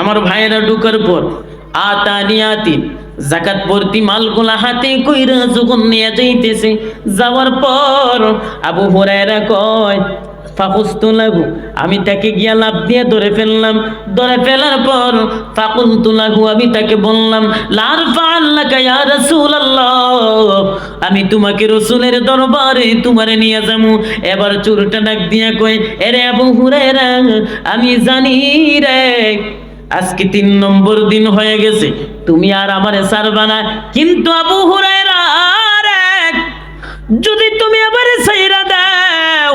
আমার ভাইয়েরা ঢুকার পর, আতানিয়াতিন, জাকাত ভর্তি মালগুলা হাতে কইরা যখন নিয়ে যাইতেছে, যাওয়ার পর আবু হুরায়রা কয় ফাকুস্তু লাগু আমি তাকে গিয়া লাভ দিয়ে ধরে ফেললাম। ধরে ফেলার পর ফাকুন্তু লাগু আমি তাকে বললাম লার ফাল্লাকা ইয়া রাসূলুল্লাহ আমি তোমাকে রসুলের দরবারে তোমারে নিয়ে যাব। এবার চোরটা ডাক দিয়া কই এরে আবু হুরায়রা, আমি জানি রে আজকে তিন নম্বর দিন হয়ে গেছে। তুমি আর আমারে ছাড়বা না। কিন্তু আবু হুরায়রা যদি তুমি আমারে ছাইরা দাও,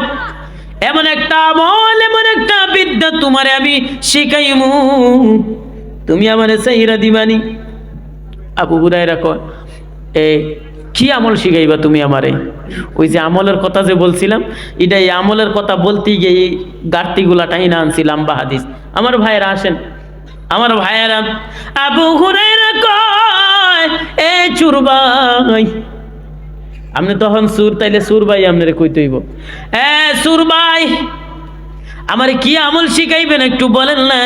এমন একটা আমল, এমন একটা বিদ্যা তোমারে আমি শিখাইমু। তুমি আমারে ছাইরা দিবানি আবু হুরায়রা কয়, এ, কি আমল শিখাইবা তুমি আমারে? ওই যে আমলের কথা যে বলছিলাম, এটা এই আমলের কথা বলতে গিয়ে এই গার্তিগুলা টাইনা আনছিলাম বা হাদিস আমার ভাইয়েরা আসেন। আমার ভাইয়েরা, আবু হুরায়রা কয়, এ চুরবাই আপনি তখন সুর তাইলে সুর ভাই আপনারে কইতে হইব। এ সুর ভাই, আমার কি আমল শিখাইবেন একটু বলেন না?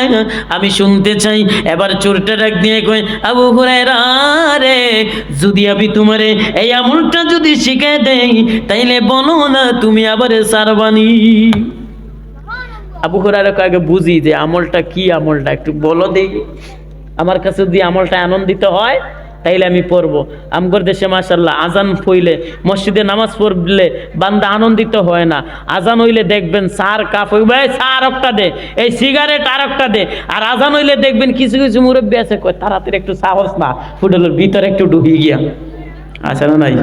আমি শুনতে চাই। এবার চোরটা ডাক দিয়ে কই আবু হুরায়রা রে, যদি আমি তোমারে এই আমলটা যদি শিখাই দেই, তাইলে বলো না তুমি আবার সারবানি। আবু হুরায়রা আগে বুঝি যে আমলটা কি আমলটা, একটু বলো দেই। আমার কাছে যদি আমলটা আনন্দিত হয়, তাইলে আমি পড়ব। আমগর দেশে মাসাল্লাহ আজান হইলে মসজিদে নামাজ পড়লে বান্দা আনন্দিত হয় না। আজান হইলে দেখবেন সার কাপ হইবে, "এই সার একটা দে, এই সিগারেট আর একটা দে। আর আজান হইলে দেখবেন কিছু কিছু মুরব্বী আছে, কয়, তাড়াতাড়ি একটু সাহস না ফুটলের ভিতরে একটু ঢুকি গিয়া। আছে না নাই?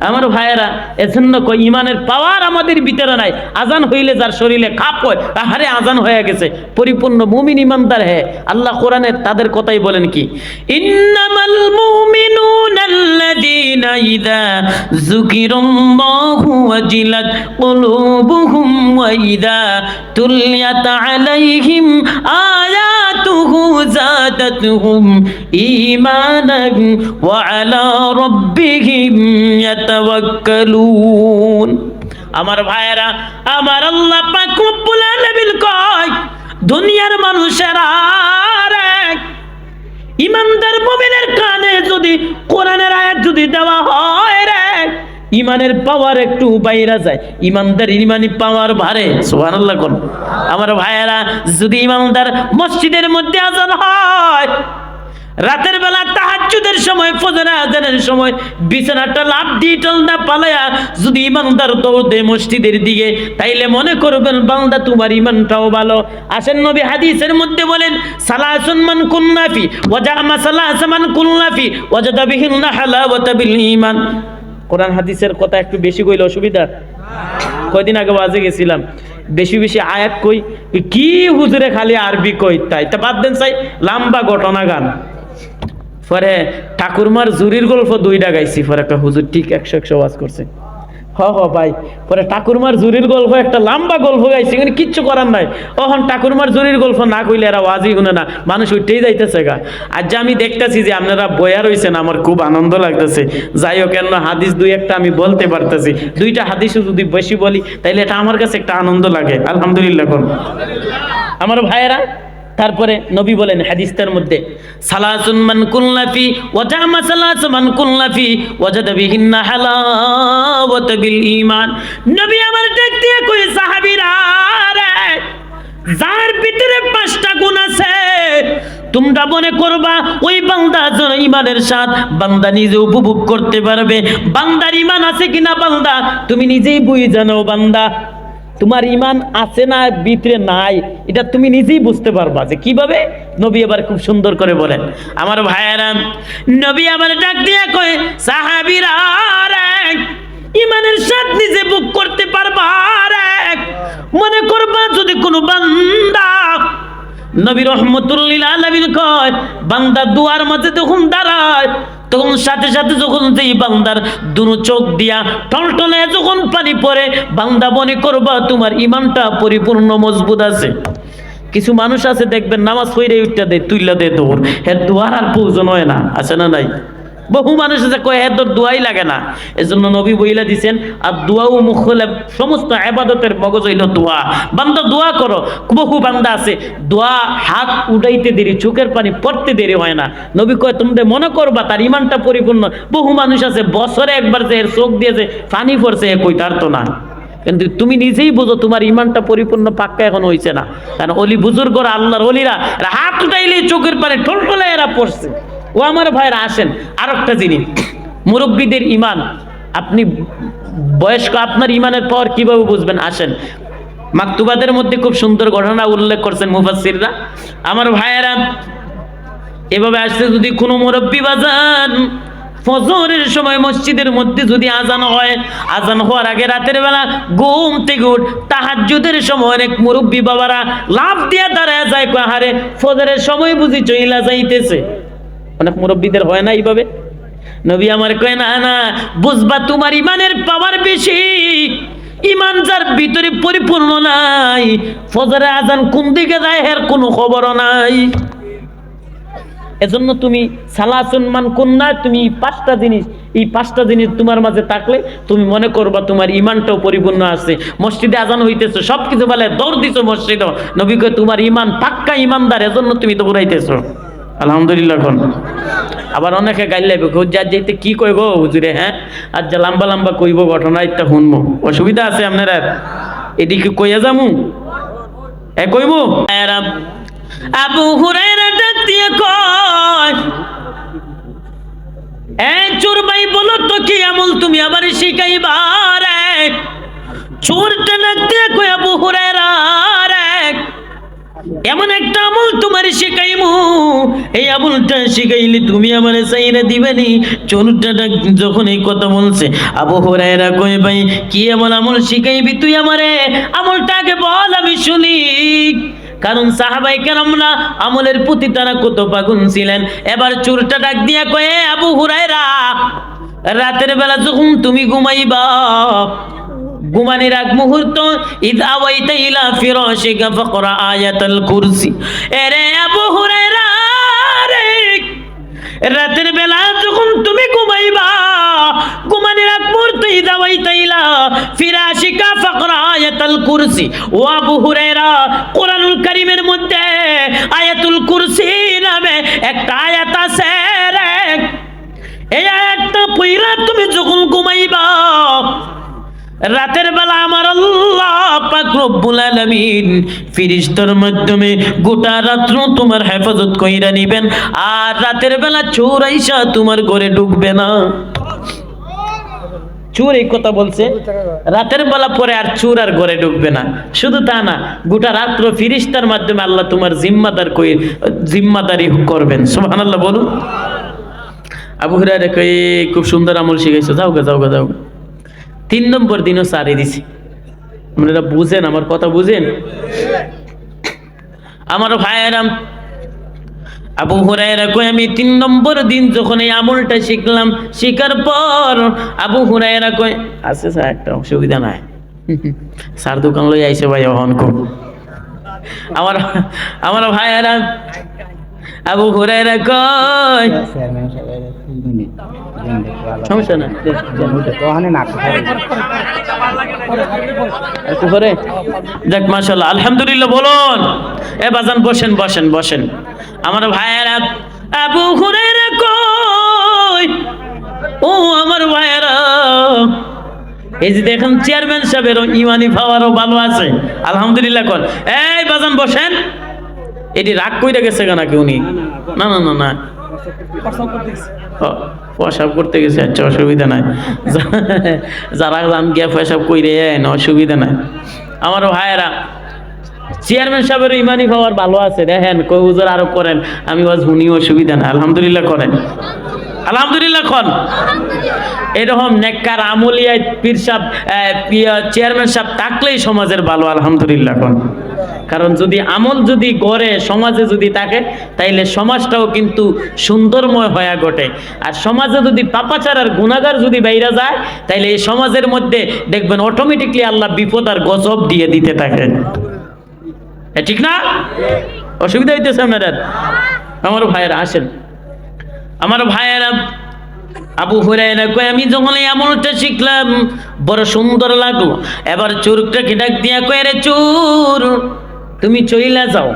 আমার ভাইয়েরা, এজন্য কই ইমানের পাওয়ার আমাদের ভিতরে নাই। আজান হইলে যার শরীরে খাপ হয় আহারে আজান হয়ে গেছে। পরিপূর্ণ মুমিন ইমানদার হে। আল্লাহ কোরআনে তাদের কথাই বলেন কি? ইন্নামাল মুমিনুনা আল্লাযীনা ইযা যুকিরাল্লাহু ওয়াজিলাত কুলুবুহুম ওয়া ইযা তুলিয়াত আলাইহিম আয়াতুহু زادتهم إيمانا وعلى ربهم يتوكلون আমার ভাইয়েরা আমার আল্লাহ পাক রব্বুল আলামিন কয় দুনিয়ার মানুষেরা রে, ইমানদার মুমিনের কানে যদি কোরআনের আয়াত যদি দেওয়া হয় রে ইমানের পাওয়ার একটু বাইরা যায়। ইমানদার ইমানি পাওয়ার ভারে সুবহানাল্লাহ কোন। আমার ভাইয়েরা, যদি ইমানদার মসজিদের মধ্যে আজান হয়, রাতের বেলা তাহাজ্জুদের সময়, ফজর আজানের সময় বিছানাটা লাভ দিয়ে টল না পালায়া যদি ইমানদার দৌড় মসজিদের দিকে, তাইলে মনে করবেন, বান্দা তোমার ইমানটাও ভালো। আসেন নবী হাদিসের মধ্যে বলেন, সালাসুন মান কুন্নাফি ওয়াজা মাসালাস মান কুন্নাফি ওয়াজাদা বিহিন্না হালাওয়াতা বিল ঈমান কোরআন হাদিসের কথা একটু বেশি কইলে অসুবিধা? কয়দিন আগে বাজে গেছিলাম। বেশি বেশি আয়াত কই, কি হুজুরে খালি আরবি কই তাই? তা বাদ দেন চাই, লম্বা ঘটনা গান। পরে ঠাকুরমার জুরির গল্প দুইটা গাইছি, পরে একটা হুজুর ঠিক একশো একশো ওয়াজ করছে। হ হ, ভাই। পরে ঠাকুরমার জুরির গল্প, একটা লম্বা গল্প গাইছি, কিন্তু কিচ্ছু করার নাই। ওখন ঠাকুরমার জুরির গল্প না কইলে এরা ওয়াজই শুনে না, মানুষ উঠেই যাইতেছে গা। আর যে আমি দেখতেছি যে আপনারা বয়া রয়েছেন আমার খুব আনন্দ লাগতেছে। যাই হোক কেন হাদিস দুই একটা আমি বলতে পারতেছি। দুইটা হাদিসও যদি বেশি বলি, তাইলে এটা আমার কাছে একটা আনন্দ লাগে, আলহামদুলিল্লাহ কোন আমার ভাইয়েরা তারপরে নবী বলেন হাদিসটার মধ্যে, সালাসুন মান কুল্লাফি ওয়াজামা সালাস মান কুল্লাফি ওয়াজাদা বিহিন্না হালাওয়াত বিল ঈমান। নবী আমার দিয়ে কই সাহাবীরা রে যার ভিতরে পাঁচটা গুণ আছে, তোমরা মনে করবা ওই বান্দা যেন ইমানের সাথ বান্দা নিজে উপভোগ করতে পারবে। বান্দার ইমান আছে কিনা বান্দা, তুমি নিজেই বুঝ জানো বান্দা। তোমার ইমান আছে না ভিতরে নাই, এটা তুমি নিজেই বুঝতে পারবা যে কীভাবে নবী আবার খুব সুন্দর করে বলেন, আমার ভাইয়েরা, নবী আবার ডাক দিয়ে কয়, সাহাবীরা ইমানের সাথ নিজে বুক করতে পারবা। মনে করবা যদি কোনো বান্দা, নবী রহমতুল্লিল আলমিন কয়, বান্দা দুয়ার মাঝে যখন দাঁড়ায় তখন সাথে সাথে যখন যেই বান্দার দুনো চোখ দিয়া টলটলে যখন পানি পড়ে, বান্দা মনে করবা তোমার ইমানটা পরিপূর্ণ, মজবুত আছে। কিছু মানুষ আছে, দেখবেন নামাজ পড়ে উঠটা দেয়, তুইলা দেয় দৌড়। হ্যাঁ দোয়ার আর প্রয়োজন হয় না, আছে না নাই? বহু মানুষ আছে, কয়ে এত দোয়াই লাগে না। এই জন্য নবী বইলা দিছেন, আর দোয়াও মুখলে সমস্ত আবাদতের মগজ হইল দোয়া। বান্দা দোয়া করো, বহু বান্দা আছে, দোয়া হাত উঠাইতে দেরি, চোখের পানি পড়তে দেরি হয় না। নবী কয় তোমাদের মনে করবা, তার ইমানটা পরিপূর্ণ। বহু মানুষ আছে, বছরে একবার যে চোখ দিয়েছে, পানি পড়ছে, এ কই, তার তো না। কিন্তু তুমি নিজেই বুঝো তোমার ইমানটা পরিপূর্ণ পাক্কা এখন হইছে না। কারণ অলি বুজুর্গরা, আল্লাহর অলিরা হাত উঠাইলে চোখের পানি ঠলঠলে এরা পড়ছে। ও আমার ভাইরা, আসেন আর একটা জিনিস। মুরব্বীদের ইমান, আপনি বয়স্ক, আপনার ইমানের পর কীভাবে বুঝবেন? আসেন। মাকতুবাদের মধ্যে খুব সুন্দর ঘটনা উল্লেখ করছেন মুফাসসিররা। আমার ভাইয়েরা, এভাবে আসছে যদি কোনো মুরব্বী বাজান ফজরের সময় মসজিদের মধ্যে যদি আজান হয় আজান হওয়ার আগে রাতের বেলা ঘুম থেকে উঠ, তাহাজ্জুদের সময় অনেক মুরব্বী বাবারা লাভ দিয়ে দাঁড়ায় যায় হারে ফজরের সময় বুঝি চইলা যাইতেছে। অনেক মুরব্বীদের হয় না এইভাবে? নবী আমার কয়, না না, বুঝবা তোমার ইমানের পাওয়ার বেশি। ইমান যার ভিতরে পরিপূর্ণ নাই, ফজরে আজান কোন দিকে যায় এর কোনো খবরও নাই। এজন্য তুমি সালাসুন মান কন্যা তুমি পাঁচটা জিনিস, এই পাঁচটা জিনিস তোমার মাঝে থাকলে তুমি মনে করবা তোমার ইমানটাও পরিপূর্ণ আছে। মসজিদে আজান হইতেছে সব কিছু বলে, দৌড় দিছো মসজিদ, নবী কয়, তোমার ইমান পাক্কা ইমানদার, এজন্য তুমি দৌড়াইতেছো আলহামদুলিল্লাহ আবার অনেকে গাইল যেতে কি কই গো হুজুরে হ্যাঁ আর যা লম্বা লম্বা কইব, ঘটনা একটা শুনব। অসুবিধা আছে আপনারা এদিকে কইয়া যামু? এ কইবো? আবু ডাক দিয়ে কয়, এ চোর ভাই, বলো তো কি আমল তুমি আবার শিখাইবার চোরটা কয় হুরায়রা রে এমন একটা আমল তোমার এই আমলটা শিখাইলে তুমি আমার দিবেনি। চোরটা যখন এই কথা বলছে, আবু হুরায়রা কই ভাই, কি এমন আমল শিখাইবি তুই আমারে? আমলটা আগে বল, আমি শুনি। কারণ সাহাবাই কেরামরা আমলের প্রতি তারা কত পাগুন ছিলেন। এবার চোরটা ডাক দিয়া কয়ে আবু হুরায়রা, রাতের বেলা যখন তুমি ঘুমাইবা, ঘুমানির আগ মুহূর্ত, ইদ আওয়াইতা ইলা ফিরাশিকা ফাকরা আয়াতাল কুরসি। এরে আবু হুরায়রা রাতের বেলা যখন তুমি ঘুমাইবা, ঘুমানির আগ মুহূর্ত ইদ তাইলা ইলা ফিরাশিকা ফাকরা আয়াতুল কুরসি। ও আবু হুরায়রা, কোরআনুল কারীমের মধ্যে আয়াতুল কুরসি নামে একটা আয়াত আছে রে। এই আয়াতটা পইরা তুমি যখন ঘুমাইবা রাতের বেলা আমার আল্লাহ পাক রব্বুল আলামিন মাধ্যমে গোটা রাত্র তোমার হেফাজত কইরা নিবেন, আর রাতের বেলা চোর আইসা তোমার ঘরে ঢুকবে না। চোর এই কথা বলছে, রাতের বেলা পরে আর চোর আর ঘরে ঢুকবে না। শুধু তা না, গোটা রাত্র ফিরিস্তার মাধ্যমে আল্লাহ তোমার জিম্মাদার কই, জিম্মাদারি করবেন। সুবহানাল্লাহ বলুন। আবু হুরায়রা কই, খুব সুন্দর আমল শিখাইছো। যাও গা, যাও যাও গা। তিন নম্বর দিনও সারি দিছি। আপনারা বুঝেন, আমার কথা বুঝেন? আমার ভাইয়েরাম, আবু হুরায়রা কই আমি তিন নম্বর দিন যখন এই আমলটা শিখলাম, শিখার পর আবু হুরায়রা কই আছে স্যার, একটা অসুবিধা নাই। স্যার দোকান লই আইছে ভাই, অহন খুব আমার আমার ভাইয়েরা আবু হুরায়রা কই চেয়ারম্যান সাহেবের দুই মিনিট আলহামদুলিল্লাহ, বলুন। এ, বাজান, বসেন বসেন বসেন। আমার ও, আমার ভাইয়েরা। এই যে দেখেন, চেয়ারম্যান সাহেবের ইমানি পাওয়ারও ভালো আছে। আলহামদুলিল্লাহ, কর। এই, বাজান, বসেন। এটি রাগ কইরা গেছে কেন কেউ নি না না না না। প্রসাব করতে গেছে আচ্ছা অসুবিধা নাই। যারা গিয়া না অসুবিধা নাই। আমার ভাইয়েরা চেয়ারম্যান সাহেবের ইমানি পাওয়ার ভালো আছে, দেখেন, কই হুজুর আরও করেন, আমি আজ শুনি অসুবিধা নাই, আলহামদুলিল্লাহ করেন। আলহামদুলিল্লাহ খন এরকম নেককার, আমলিয়ায় পীর সাহেব চেয়ারম্যান সাহেব থাকলেই সমাজের ভালো, আলহামদুলিল্লাহ খন কারণ যদি আমল যদি গড়ে সমাজে যদি থাকে, তাইলে সমাজটাও কিন্তু সুন্দরময় হয়ে ঘটে। আর সমাজে যদি পাপাচার আর গুণাগার যদি বাইরে যায়, তাইলে এই সমাজের মধ্যে দেখবেন অটোমেটিকলি আল্লাহ বিপদ আর গজব দিয়ে দিতে থাকে এ ঠিক না? অসুবিধা হইতেছে আপনাদের? আমার ভাইয়েরা আসেন। আমার ভাইয়েরা আবু হুরায়রা কয়, আমি যখন এই আমলটা শিখলাম, বড় সুন্দর লাগল। এবার চোরটাকে ডাক দিয়া কয় রে চোর তুমি চইলা যাও।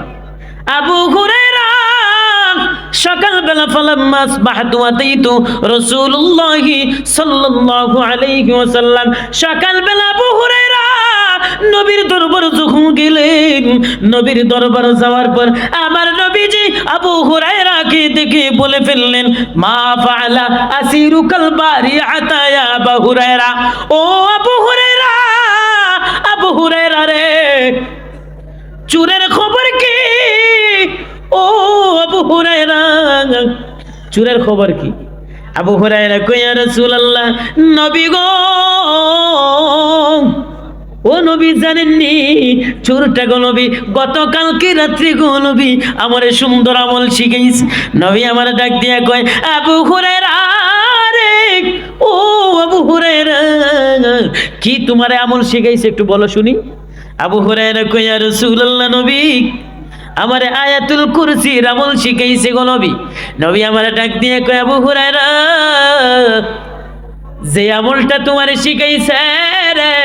আবু হুরায়রা, সকালবেলা ফালাম্মা আসবাহতু আতাইতু রাসূলুল্লাহি সাল্লাল্লাহু আলাইহি ওয়াসাল্লাম। সকালবেলা আবু হুরায়রা নবীর দরবার যখন গেলেন, নবীর দরবার যাওয়ার পর আমার নবীজি আবু হুরায়রাকে দেখে বলে ফেললেন, মা ফাআলা আসিরুকাল বারিআতা ইয়া আবু হুরায়রা? ও আবু হুরায়রা আবু হুরায়রা রে চুরের খবর কি? ও আবু হুরায়রা, চুরের খবর কি? আবু হুরায়রা কইয়া রাসূলুল্লাহ, নবী গো, ও নবী জানেননি? চোরটা গো নবী, গতকালকে রাত্রি গো নবী আমার সুন্দর আমল শিখাইছে। নবী আমার ডাক দিয়া কয়, আবু হুরায়রা রে, ও আবু হুরায়রা, কি তোমার আমল শিখাইছে একটু বলো শুনি। আবু হুরায়রা কইয়া রাসূলুল্লাহ, নবী, আমার আয়াতুল কুরসির আমল শিখাইছে গো নবী। নবী আমার ডাক দিয়ে কয়, আবু হুরায়রা, যে আমলটা তোমারে শিখাইছে রে,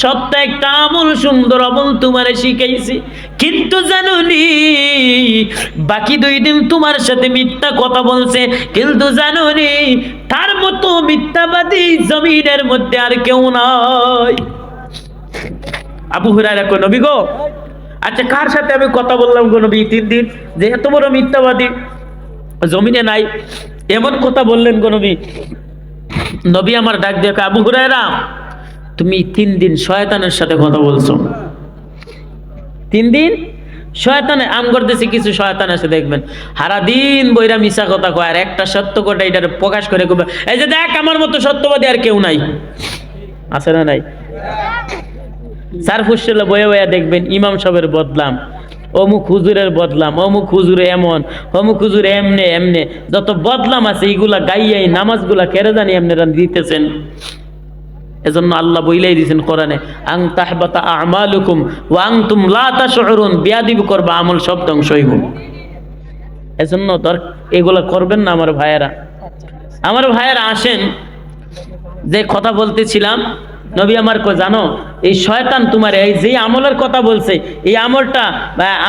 সত্য একটা আমল, সুন্দর আমল তোমারে শিখাইছি। কিন্তু জানুনি, বাকি দুই দিন তোমার সাথে মিথ্যা কথা বলছে। কিন্তু জানুনি, তার মতো মিথ্যাবাদী জমিনের মধ্যে আর কেউ নয় আবু হুরায়রা কই নবী গো আচ্ছা কার সাথে আমি কথা বললাম গো নবী তিন দিন? যে এত বড় মিথ্যাবাদী। জমিনে নাই, এমন কথা বললেন গো নবী। নবী আমার ডাক দিয়ে আবু হুরায়রা, তুমি তিন দিন শয়তানের সাথে কথা বলছো। তিন দিন? শয়তানে আম করতেছে কিছু শয়তান আছে দেখবেন। হারা দিন বইরা মিশা কথা কয়, আর একটা সত্য কথা এটার প্রকাশ করে কবে এই যে দেখ, আমার মতো সত্যবাদী আর কেউ নাই। আছে না নাই? স্যার ফুসলে বয়ে বয়ে দেখবেন ইমাম সাহেবের বদলাম, অমুক হুজুরের বদলাম, অমুক হুজুরে এমন, অমুক হুজুরে এমনে এমনে, যত বদলাম আছে এইগুলা গাইয়াই নামাজগুলা কেড়ে জানি আপনারা দিতেছেন। এজন্য আল্লাহ বইলাই দিয়েছেন কোরআনে, আং তাহবাতা আমালুকুম ওয়া আনতুম লা তাশউরুন বিয়াদিব করবা, আমল সব ধ্বংস হইব। এজন্য দর, এগুলা করবেন না আমার ভাইয়েরা। আমার ভাইয়েরা আসেন, যে কথা বলতেছিলাম নবী আমার কো, জানো, এই শয়তান তোমার, এই যে আমলের কথা বলছে, এই আমলটা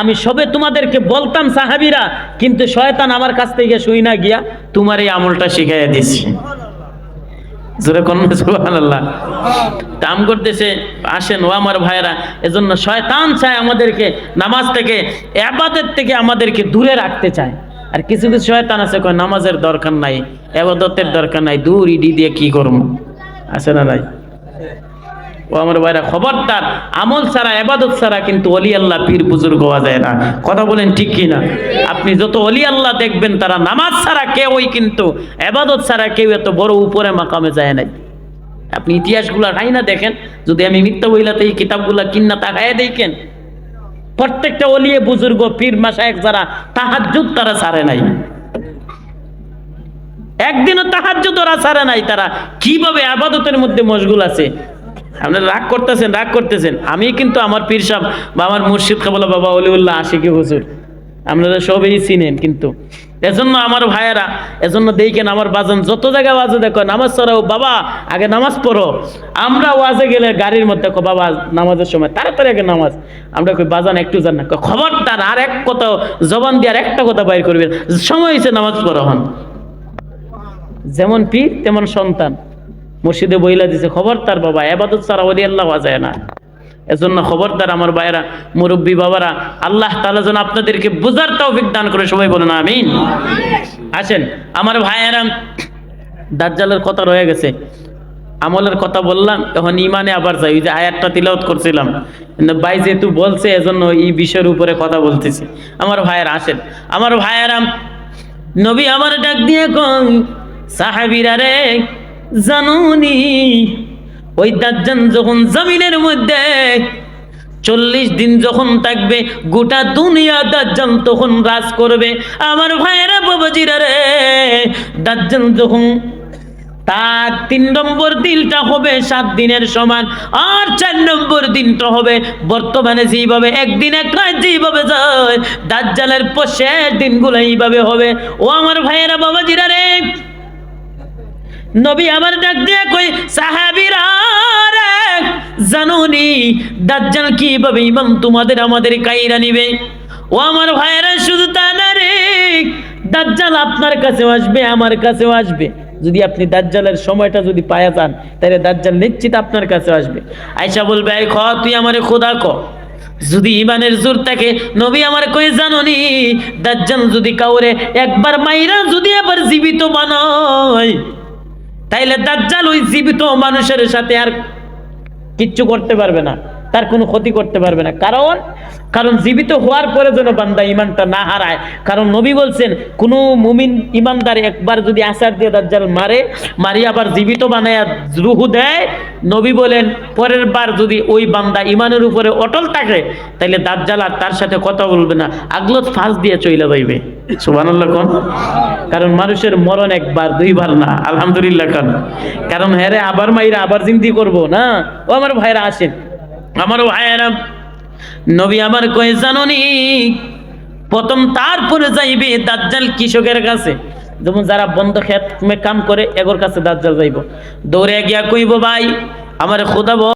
আমি সবে তোমাদেরকে বলতাম সাহাবিরা, কিন্তু শয়তান আমার কাছ থেকে শুই না গিয়া তোমার এই আমলটা শিখাইয়া দিছি। আসেন ও আমার শয়তান চায় আমাদেরকে থেকে আমাদেরকে দূরে রাখতে চায়। আর কিছু কিছু শয়তান আছে, কয়, নামাজের দরকার নাই দরকার নাই, দূর ইডি দিয়ে কি করব? আছে না নাই? ও আমার ভাইরা, খবরদার, আমল ছাড়া এবাদত ছাড়া কিন্তু অলি আল্লাহ পীর বুজুর্গ হওয়া যায় না। কথা বলেন ঠিক কি না আপনি যত অলি আল্লাহ দেখবেন, তারা নামাজ ছাড়া কেউই কিন্তু এবাদত ছাড়া কেউ এত বড় উপরে মাকামে যায় নাই। আপনি ইতিহাসগুলা নাই না দেখেন, যদি আমি মিথ্যা বইলাতে এই কিতাবগুলা কিন্না তাকায় দেখেন, প্রত্যেকটা অলিয়ে বুজুর্গ, পীর মাসায়েক যারা তাহাজ্জুদ তারা ছাড়ে নাই। একদিনও তাহাজ্জুদ ওরা ছাড়ে নাই, তারা কীভাবে আবাদতের মধ্যে মশগুল আছে? আপনারা রাগ করতেছেন রাগ করতেছেন। আমি কিন্তু আমার পীর সাহেব বা আমার মুর্শিদ কাবলা বাবা অলিউল্লাহ আশিকি হুজুর। আপনারা সবই চিনেন কিন্তু। এজন্য আমার ভাইয়েরা, এজন্য দেখেন আমার বাজান যত জায়গায় ওয়াজে দেখো, নামাজ পড়াও বাবা, আগে নামাজ পড়ো। আমরা ওয়াজে গেলে গাড়ির মধ্যে কো, বাবা, নামাজের সময় তাড়াতাড়ি আগে নামাজ। আমরা কই, বাজান, একটু জান না। খবরদার, আর এক কথা, জবান দিয়ে আর একটা কথা বাইর করবেন। সময় হয়েছে নামাজ পড়ো হন। যেমন পীর, তেমন সন্তান। মসজিদে বইলা দিছে খবরদার বাবা। এবাদত ছাড়া ওলি আল্লাহ যায় না। এজন্য খবরদার আমার ভাইয়েরা, মুরব্বী বাবারা, আল্লাহ তাআলা যেন আপনাদেরকে বোঝার তৌফিক দান করে, সবাই বলেন, আমিন। আসেন, আমার ভাইয়েরা, দাজ্জালের কথা রয়ে গেছে। আমলের কথা বললাম, এখন ইমানে আবার যাই। ওই যে আয়াতটা তিলাওয়াত করছিলাম। ভাই যেহেতু বলছে, এজন্য এই বিষয়ের উপরে কথা বলতেছি। আমার ভাইয়েরা, আসেন। আমার ভাইয়েরা, নবী আমার ডাক দিয়ে কই সাহাবিরা রে জানুনি। ওই দাজ্জান যখন জমিনের মধ্যে চল্লিশ দিন যখন থাকবে, গোটা দুনিয়া দাজ্জাল তখন রাজ করবে। আমার ভাইয়েরা, বাবাজিরা রে, দাজ্জাল যখন তার তিন নম্বর দিনটা হবে, সাত দিনের সমান, আর চার নম্বর দিনটা হবে, বর্তমানে যেইভাবে একদিন এক রাত যেইভাবে যায়, দাজ্জালের পর শেষ দিনগুলো এইভাবে হবে। ও আমার ভাইয়েরা, বাবাজিরা রে নবী আমার ডাক দিয়ে কই, সাহাবীরা জানুনি, দাজ্জাল কীভাবে ইমাম তোমাদের আমাদের কাইরা নিবে? ও আমার ভাইয়েরা, শুধু তা না রে, দাজ্জাল আপনার কাছেও আসবে, আমার কাছেও আসবে। যদি আপনি দাজ্জালের সময়টা যদি পায়া যান, তাহলে দাজ্জাল নিশ্চিত আপনার কাছে আসবে। আয়সা বলবে এই খ, তুই আমারে খোদা ক। যদি ইমানের জোর থাকে, নবী আমার কই, জাননি, দাজ্জাল যদি কাউরে একবার মাইরা যদি আবার জীবিত বানায় তাইলে দাজ্জাল ওই জীবিত মানুষের সাথে আর কিচ্ছু করতে পারবে না। তার কোনো ক্ষতি করতে পারবে না। কারণ কারণ জীবিত হওয়ার পরে যেন বান্দা ইমানটা না হারায়। কারণ নবী বলছেন, কোনো মুমিন ইমানদার একবার যদি আসার দিয়ে দাজ্জাল মারে মারি আবার জীবিত বানায় রুহু দেয়, নবী বলেন, পরের বার যদি ওই বান্দা ইমানের উপরে অটল থাকে, তাইলে দাজ্জাল আর তার সাথে কথা বলবে না। আগলত ফাঁস দিয়ে চইলা যাইবে। সুবহানাল্লাহ কোন? কারণ মানুষের মরণ একবার, দুইবার না। আলহামদুলিল্লাহ কারণ হ্যাঁ রে, আবার মাইরা আবার জিন্দি করব না? ও আমার ভাইরা আসেন। আমার ভাইয়েরা নবী আমার কয়ে, জাননি, প্রথম তারপরে যাইবে দাজ্জাল কৃষকের কাছে? যেমন যারা বন্ধ খেত কাম করে, এগোর কাছে দাজ্জাল যাইব। দৌড়ে গিয়া কইব, ভাই, আমার খোদা